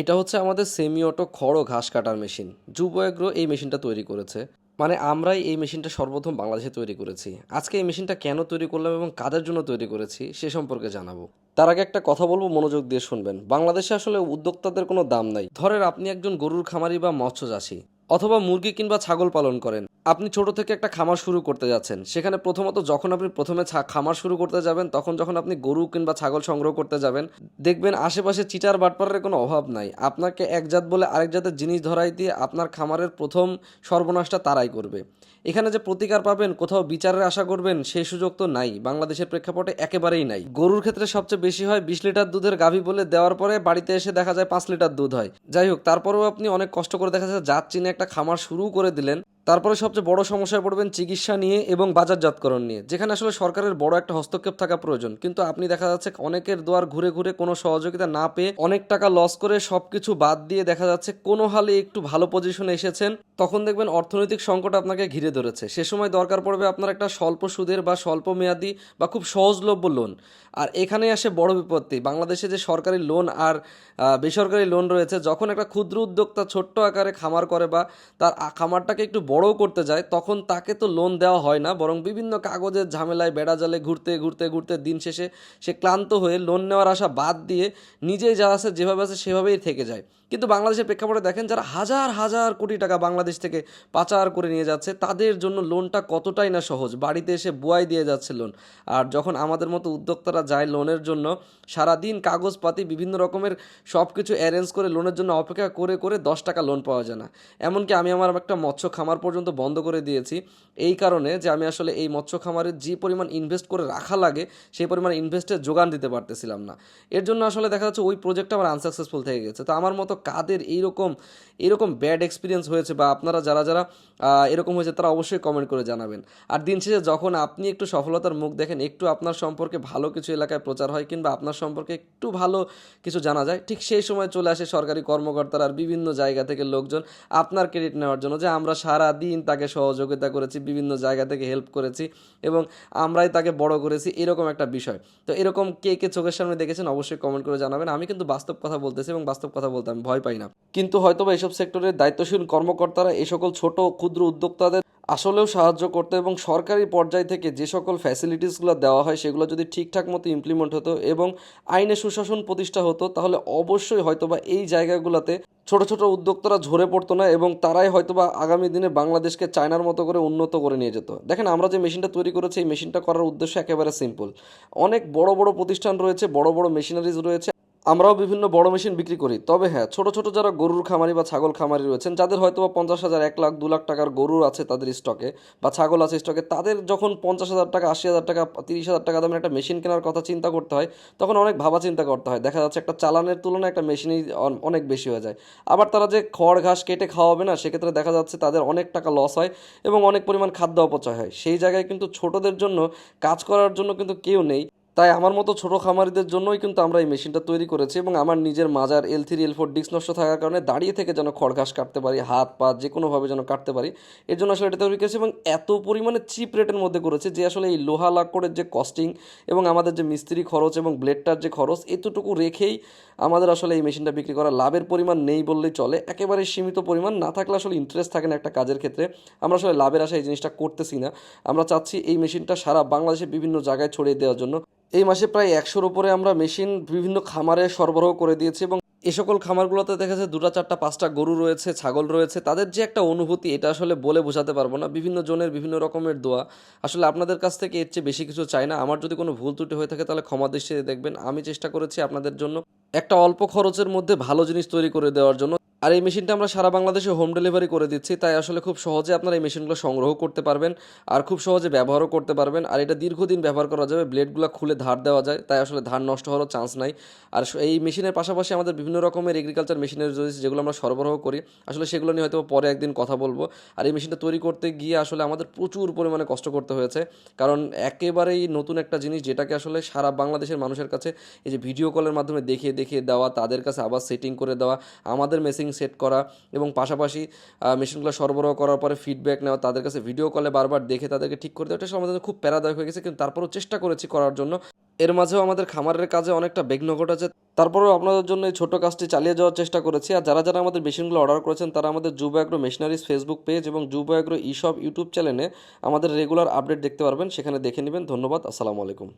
এটা হচ্ছে আমাদের সেমি অটো খড় ঘাস কাটার মেশিন যুব এই মেশিনটা তৈরি করেছে। মানে আমরাই এই মেশিনটা সর্বপ্রথম বাংলাদেশে তৈরি করেছি। আজকে এই মেশিনটা কেন তৈরি করলাম এবং কাদের জন্য তৈরি করেছি সে সম্পর্কে জানাব। তার আগে একটা কথা বলব, মনোযোগ দিয়ে শুনবেন। বাংলাদেশে আসলে উদ্যোক্তাদের কোনো দাম নাই। ধরেন আপনি একজন গরুর খামারি বা মৎস্য চাষী অথবা মুরগি কিংবা ছাগল পালন করেন। আপনি ছোট থেকে একটা খামার শুরু করতে যাচ্ছেন। সেখানে প্রথমত যখন আপনি প্রথমে খামার শুরু করতে যাবেন, তখন যখন আপনি গরু কিংবা ছাগল সংগ্রহ করতে যাবেন, দেখবেন আশেপাশে চিটার বাটপারের কোনো অভাব নাই। আপনাকে এক জাত বলে আরেক জাতের জিনিস ধরাই দিয়ে আপনার খামারের প্রথম সর্বনাশটা তারাই করবে। এখানে যে প্রতিকার পাবেন, কোথাও বিচারের আশা করবেন সেই সুযোগ তো নাই। বাংলাদেশের প্রেক্ষাপটে একেবারেই নাই। গরুর ক্ষেত্রে সবচেয়ে বেশি হয় বিশ লিটার দুধের গাভী বলে দেওয়ার পরে বাড়িতে এসে দেখা যায় পাঁচ লিটার দুধ হয়। যাই হোক, তারপরেও আপনি অনেক কষ্ট করে দেখা যায় জাত চিনে একটা খামার শুরু করে দিলেন। তারপরে সবচেয়ে বড় সমস্যায় পড়বেন চিকিৎসা নিয়ে এবং বাজারজাতকরণ নিয়ে, যেখানে আসলে সরকারের বড় একটা হস্তক্ষেপ থাকা প্রয়োজন। কিন্তু আপনি দেখা যাচ্ছে অনেকের দোয়ার ঘুরে ঘুরে কোনো সহযোগিতা না পেয়ে অনেক টাকা লস করে সবকিছু বাদ দিয়ে দেখা যাচ্ছে কোনো হালে একটু ভালো পজিশনে এসেছেন, তখন দেখবেন অর্থনৈতিক সংকট আপনাকে ঘিরে ধরেছে। সে সময় দরকার পড়বে আপনার একটা স্বল্প সুদের বা স্বল্প মেয়াদি বা খুব সহজলভ্য লোন আর এখানে আসে বড় বিপত্তি। বাংলাদেশে যে সরকারি লোন আর বেসরকারি লোন রয়েছে, যখন একটা ক্ষুদ্র উদ্যোক্তা ছোট্ট আকারে খামার করে বা তার খামারটাকে একটু বড়ও করতে যায়, তখন তাকে তো লোন দেওয়া হয় না, বরং বিভিন্ন কাগজের ঝামেলায় বেড়া জালে ঘুরতে ঘুরতে ঘুরতে দিন শেষে সে ক্লান্ত হয়ে লোন নেওয়ার আশা বাদ দিয়ে নিজেই যা আছে, যেভাবে আছে সেভাবেই থেকে যায়। কিন্তু বাংলাদেশের প্রেক্ষাপটে দেখেন, যারা হাজার হাজার কোটি টাকা বাংলাদেশ থেকে পাচার করে নিয়ে যাচ্ছে, তাদের জন্য লোনটা কতটাই না সহজ? বাড়িতে এসে বুয়াই দিয়ে যাচ্ছে লোন আর যখন আমাদের মতো উদ্যোক্তারা যায় লোনের জন্য, সারাদিন কাগজপাতি, বিভিন্ন রকমের সব কিছু অ্যারেঞ্জ করে লোনের জন্য অপেক্ষা করে করে দশ টাকা লোন পাওয়া যায় না। এমনকি আমি আমার একটা মৎস্য খামার পর্যন্ত বন্ধ করে দিয়েছি। এই কারণে যে আমি আসলে এই মৎস্য খামারে যে পরিমাণ ইনভেস্ট করে রাখা লাগে, সেই পরিমাণ ইনভেস্টের যোগান দিতে পারতেছিলাম না। এর জন্য আসলে দেখা যাচ্ছে ওই প্রজেক্টটা আমার আনসাকসেসফুল থেকে গেছে। তো আমার মতো কাদের এইরকম এরকম ব্যাড এক্সপিরিয়েন্স হয়েছে বা আপনারা যারা যারা এরকম হয়েছে তারা অবশ্যই কমেন্ট করে জানাবেন। আর দিন শেষে যখন আপনি একটু সফলতার মুখ দেখেন, একটু আপনার সম্পর্কে ভালো কিছু এলাকায় প্রচার হয় কিংবা আপনার সম্পর্কে একটু ভালো কিছু জানা যায়, ঠিক সেই সময় চলে আসে সরকারি কর্মকর্তারা আর বিভিন্ন জায়গা থেকে লোকজন আপনার ক্রেডিট নেওয়ার জন্য যে আমরা সারা দিন তাকে সহযোগিতা করেছি, বিভিন্ন জায়গা থেকে হেল্প করেছি এবং আমরাই তাকে বড় করেছি, এরকম একটা বিষয়। তো এরকম কে কে চোখের সামনে দেখেছেন অবশ্যই কমেন্ট করে জানাবেন। আমি কিন্তু বাস্তব কথা বলতেছি এবং বাস্তব কথা বলতে আমি ভয় পাই না। কিন্তু হয়তোবা এইসব সেক্টরের দায়িত্বশীল কর্মকর্তারা এই সকল ছোট, ক্ষুদ্র উদ্যোক্তাদের আসলেও সাহায্য করতে এবং সরকারি পর্যায় থেকে যে সকল ফ্যাসিলিটিসগুলো দেওয়া হয়, সেগুলো যদি ঠিকঠাক মতো ইমপ্লিমেন্ট হতো এবং আইনে সুশাসন প্রতিষ্ঠা হতো, তাহলে অবশ্যই হয়তোবা এই জায়গাগুলোতে ছোট ছোট উদ্যোক্তারা ঝরে পড়তো না এবং তারাই হয়তোবা আগামী দিনে বাংলাদেশকে চায়নার মতো করে উন্নত করে নিয়ে যেত। দেখেন, আমরা যে মেশিনটা তৈরি করেছি, এই মেশিনটা করার উদ্দেশ্য একেবারে সিম্পল অনেক বড় বড় প্রতিষ্ঠান রয়েছে, বড় বড় মেশিনারিজ রয়েছে। আমরাও বিভিন্ন বড় মেশিন বিক্রি করি। তবে হ্যাঁ ছোট ছোট যারা গরুর খামারি বা ছাগল খামারি রয়েছেন, যাদের হয়তো বা পঞ্চাশ হাজার, এক লাখ, দু লাখ টাকার গরু আছে তাদের স্টকে বা ছাগল আছে স্টকে, তাদের যখন পঞ্চাশ হাজার টাকা, আশি হাজার টাকা, তিরিশ হাজার টাকা দামের একটা মেশিন কেনার কথা চিন্তা করতে হয়, তখন অনেক ভাবা চিন্তা করতে হয়। দেখা যাচ্ছে একটা চালানের তুলনায় একটা মেশিনই অনেক বেশি হয়ে যায়। আবার তারা যে খড় ঘাস কেটে খাওয়াবে না, সেক্ষেত্রে দেখা যাচ্ছে তাদের অনেক টাকা লস হয় এবং অনেক পরিমাণ খাদ্য অপচয় হয়। সেই জায়গায় কিন্তু ছোটদের জন্য কাজ করার জন্য কিন্তু কেউ নেই। তাই আমার মতো ছোট খামারিদের জন্যই কিন্তু আমরা এই মেশিনটা তৈরি করেছি এবং আমার নিজের মাজার L three L four disc নষ্ট থাকার কারণে দাঁড়িয়ে থেকে যেন খড় ঘাস কাটতে পারি, হাত, পা যে কোনোভাবে যেন কাটতে পারি, এর জন্য আসলে এটা তৈরি করেছি এবং এত পরিমাণে চিপ রেটের মধ্যে করেছে যে আসলে এই লোহা লাকড়ের যে কস্টিং এবং আমাদের যে মিস্ত্রি খরচ এবং ব্লেডটার যে খরচ, এতটুকু রেখেই আমাদের আসলে এই মেশিনটা বিক্রি করা লাভের পরিমাণ নেই বললেই চলে। একেবারে সীমিত পরিমাণ, না থাকলে আসলে ইন্টারেস্ট থাকে না একটা কাজের ক্ষেত্রে। আমরা আসলে লাভের আশায় এই জিনিসটা করতেছি না। আমরা চাচ্ছি এই মেশিনটা সারা বাংলাদেশে বিভিন্ন জায়গায় ছড়িয়ে দেওয়ার জন্য। এই মাসে প্রায় একশোর উপরে আমরা মেশিন বিভিন্ন খামারে সরবরাহ করে দিয়েছি এবং এ সকল খামারগুলোতে দেখা যাচ্ছে দুটা, চারটা, পাঁচটা গরু রয়েছে, ছাগল রয়েছে। তাদের যে একটা অনুভূতি, এটা আসলে বলে বোঝাতে পারব না। বিভিন্ন জনের বিভিন্ন রকমের দোয়া। আসলে আপনাদের কাছ থেকে এর চেয়ে বেশি কিছু চাই না। আমার যদি কোনো ভুল ত্রুটি হয়ে থাকে, তাহলে ক্ষমা দৃষ্টিতে দেখবেন। আমি চেষ্টা করেছি আপনাদের জন্য একটা অল্প খরচের মধ্যে ভালো জিনিস তৈরি করে দেওয়ার জন্য। আর এই মেশিনটা আমরা সারা বাংলাদেশে হোম ডেলিভারি করে দিচ্ছি, তাই আসলে খুব সহজে আপনারা এই মেশিনগুলো সংগ্রহ করতে পারবেন আর খুব সহজে ব্যবহারও করতে পারবেন। আর এটা দীর্ঘদিন ব্যবহার করা যাবে ব্লেডগুলো খুলে ধার দেওয়া যায়, তাই আসলে ধার নষ্ট হওয়ারও চান্স নাই। আর এই মেশিনের পাশাপাশি আমাদের বিভিন্ন রকমের এগ্রিকালচার মেশিনের যেগুলো আমরা সরবরাহ করি, আসলে সেগুলো নিয়ে হয়তো পরে একদিন কথা বলব। আর এই মেশিনটা তৈরি করতে গিয়ে আসলে আমাদের প্রচুর পরিমাণে কষ্ট করতে হয়েছে, কারণ একেবারেই নতুন একটা জিনিস যেটাকে আসলে সারা বাংলাদেশের মানুষের কাছে এই যে ভিডিও কলের মাধ্যমে দেখিয়ে দেখিয়ে দেওয়া, তাদের কাছে আবার সেটিং করে দেওয়া, আমাদের মেশিন সেট করা এবং পাশাপাশি মেশিনগুলো সরবরাহ করার পরে ফিডব্যাক নেওয়া, তাদের কাছে ভিডিও কলে বারবার দেখে তাদেরকে ঠিক করে দেওয়া, এটা আমাদের খুব প্যারাদায়ক হয়ে গেছে, কিন্তু তারপরেও চেষ্টা করেছি করার জন্য। এর মাঝেও আমাদের খামারের কাজে অনেকটা বিঘ্ন ঘটেছে। তারপরেও আপনাদের জন্য এই ছোট কাজটি চালিয়ে যাওয়ার চেষ্টা করেছি, আর যারা যারা আমাদের মেশিনগুলো অর্ডার করেছেন, তারা আমাদের যুব অ্যাগ্রো মেশিনারিজ ফেসবুক পেজ এবং যুব অ্যাগ্রো ইশপ ইউটিউব চ্যানেলে আমাদের রেগুলার আপডেট দেখতে পারবেন, সেখানে দেখে নেবেন। ধন্যবাদ, আসসালামু আলাইকুম।